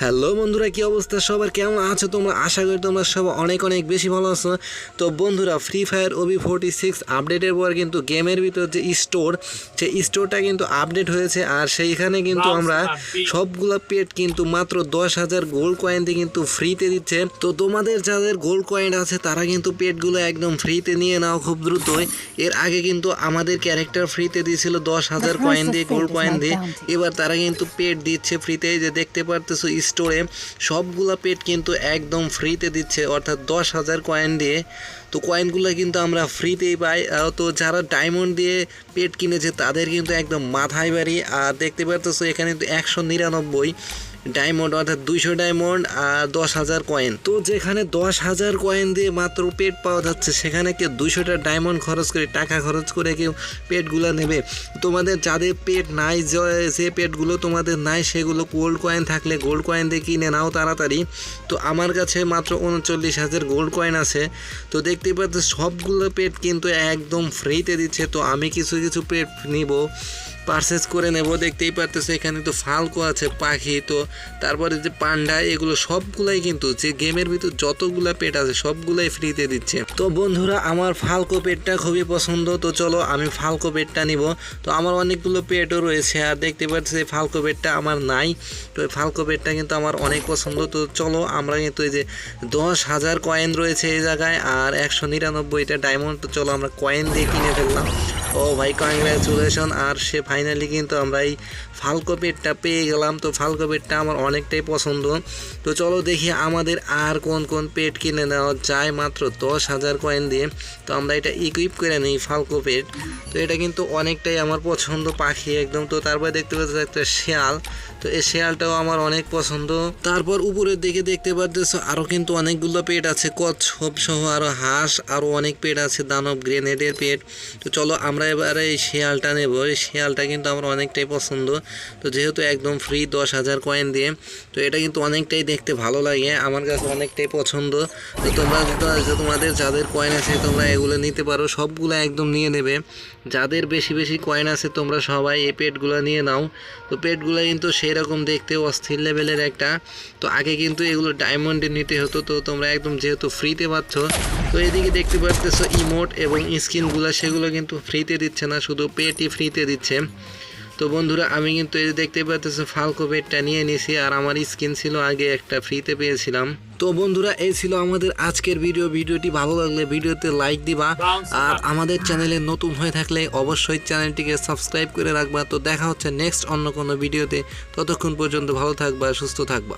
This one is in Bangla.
হ্যালো বন্ধুরা কি অবস্থা? সবার কেমন আছো তোমরা? আশা করি তোমরা সব অনেক অনেক বেশি ভালো আছো। তো বন্ধুরা Free Fire OB forty six আপডেটের পর কিন্তু গেমের ভিতর যে স্টোর সেই স্টোরটা কিন্তু আপডেট হয়েছে। আর সেইখানে কিন্তু আমরা সবগুলো পেট কিন্তু মাত্র দশ হাজার গোল্ড কয়েন দিয়ে কিন্তু ফ্রিতে দিচ্ছে। তো তোমাদের যাদের গোল্ড কয়েন আছে তারা কিন্তু পেটগুলো একদম ফ্রিতে নিয়ে নাও খুব দ্রুতই। এর আগে কিন্তু আমাদের ক্যারেক্টার ফ্রিতে দিয়েছিল দশ হাজার কয়েন দিয়ে গোল্ড কয়েন দিয়ে। এবার তারা কিন্তু পেট দিচ্ছে ফ্রিতে যে দেখতে পারতেছো স্টোরে সবগুলা পেট কিন্তু একদম ফ্রিতে দিচ্ছে, অর্থাৎ দশ হাজার কয়েন দিয়ে। তো কয়েনগুলো কিন্তু আমরা ফ্রিতেই পাই। তো যারা ডায়মন্ড দিয়ে পেট কিনেছে, তাদের কিন্তু একদম মাথায় বাড়ি। আর দেখতে পারতেছো, এখানে একশো নিরানব্বই। ডায়মন্ড অর্থাৎ দুইশো ডায়মন্ড আর দশ হাজার কয়েন। তো যেখানে দশ হাজার কয়েন দিয়ে মাত্র পেট পাওয়া যাচ্ছে, সেখানে কেউ দুইশোটা ডায়মন্ড খরচ করে টাকা খরচ করে কেউ পেটগুলো নেবে। তোমাদের যাদের পেট নাই, যে- পেটগুলো তোমাদের নাই, সেগুলো গোল্ড কয়েন থাকলে গোল্ড কয়েন দিয়ে কিনে নাও তাড়াতাড়ি। তো আমার কাছে মাত্র উনচল্লিশ হাজার গোল্ড কয়েন আছে। তো দেখতে পাচ্ছ, সবগুলো পেট কিন্তু একদম ফ্রিতে দিচ্ছে। তো আমি কিছু কিছু পেট নিব। পারচেস করে নেব, দেখতেই পারতেছে এখানে তো ফালকো আছে, পাখি, তো তারপরে যে পান্ডা এগুলো সবগুলাই কিন্তু যে গেমের ভিতর যতগুলা পেট আছে, সবগুলাই ফ্রিতে দিচ্ছে। তো বন্ধুরা, আমার ফালকো পেটটা খুবই পছন্দ, তো চলো আমি ফালকো পেটটা নিব। তো আমার অনেকগুলো পেটও রয়েছে, আর দেখতে পাচ্ছি ফালকো পেটটা আমার নাই। তো ফালকো পেটটা কিন্তু আমার অনেক পছন্দ, তো চলো আমরা কিন্তু এই যে দশ হাজার কয়েন রয়েছে এই জায়গায়, আর একশো নিরানব্বইটা ডায়মন্ড তো চলো আমরা কয়েন দিয়ে কিনে ফেললাম। ও ভাই কংগ্রাচুলেশন আর সে ফাইনালি কিন্তু আমরা এই ফালকো পেটটা পেয়ে গেলাম। তো ফালকো পেটটা আমার অনেকটাই পছন্দ। তো চলো দেখি আমাদের আর কোন কোন পেট কিনে নেওয়া যায়। মাত্র দশ হাজার কয়েন দিয়ে। তো আমরা এটা ইকুইপ করে নিই ফালকো পেট তো এটা কিন্তু অনেকটাই আমার পছন্দ পাখি একদম। তো তারপরে দেখতে পাচ্ছি একটা শেয়াল। তো এই শেয়ালটাও আমার অনেক পছন্দ। তারপর উপরের দিকে দেখতে পাচ্ছ আরও কিন্তু অনেকগুলো পেট আছে, কচ্ছপ সহ আরও হাঁস আরও অনেক পেট আছে, দানব গ্রেনেডের পেট। তো চলো আমরা এবারে এই শেয়ালটা নেব। এই শেয়ালটা কিন্তু আমার অনেকটাই পছন্দ। তো যেহেতু একদম ফ্রি দশ হাজার কয়েন দিয়ে, তো এটা কিন্তু অনেকটাই দেখতে ভালো লাগে, আমার কাছে অনেকটাই পছন্দ। তো তোমরা তোমাদের যাদের কয়েন আছে তোমরা এগুলো নিতে পারো, সবগুলো একদম নিয়ে নেবে। যাদের বেশি বেশি কয়েন আছে, তোমরা সবাই এই পেটগুলো নিয়ে নাও। তো পেটগুলো কিন্তু সেই রকম দেখতে অস্থির লেভেলের একটা। তো আগে কিন্তু এগুলো ডায়মন্ডে নিতে হতো, তো তোমরা একদম যেহেতু ফ্রিতে পাচ্ছ, তো এদিকে দেখতে পাচ্ছ ইমোট এবং স্কিনগুলো সেগুলো কিন্তু ফ্রিতে দিচ্ছে না, শুধু পেটি ফ্রিতে দিচ্ছে। তো বন্ধুরা, আমি কিন্তু এই দেখতে পাচ্ছি ফালকো পেটটা নিয়ে নিছি আর আমার স্কিন ছিল আগে একটা ফ্রিতে পেয়েছিলাম। তো বন্ধুরা, এই ছিল আমাদের আজকের ভিডিও ভিডিওটি ভালো লাগলে ভিডিওতে লাইক দিবা আর আমাদের চ্যানেলে নতুন হয়ে থাকলে অবশ্যই চ্যানেলটিকে সাবস্ক্রাইব করে রাখবা। তো দেখা হচ্ছে নেক্সট অন্য কোনো ভিডিওতে ততক্ষণ পর্যন্ত ভালো থাকবা, সুস্থ থাকবা।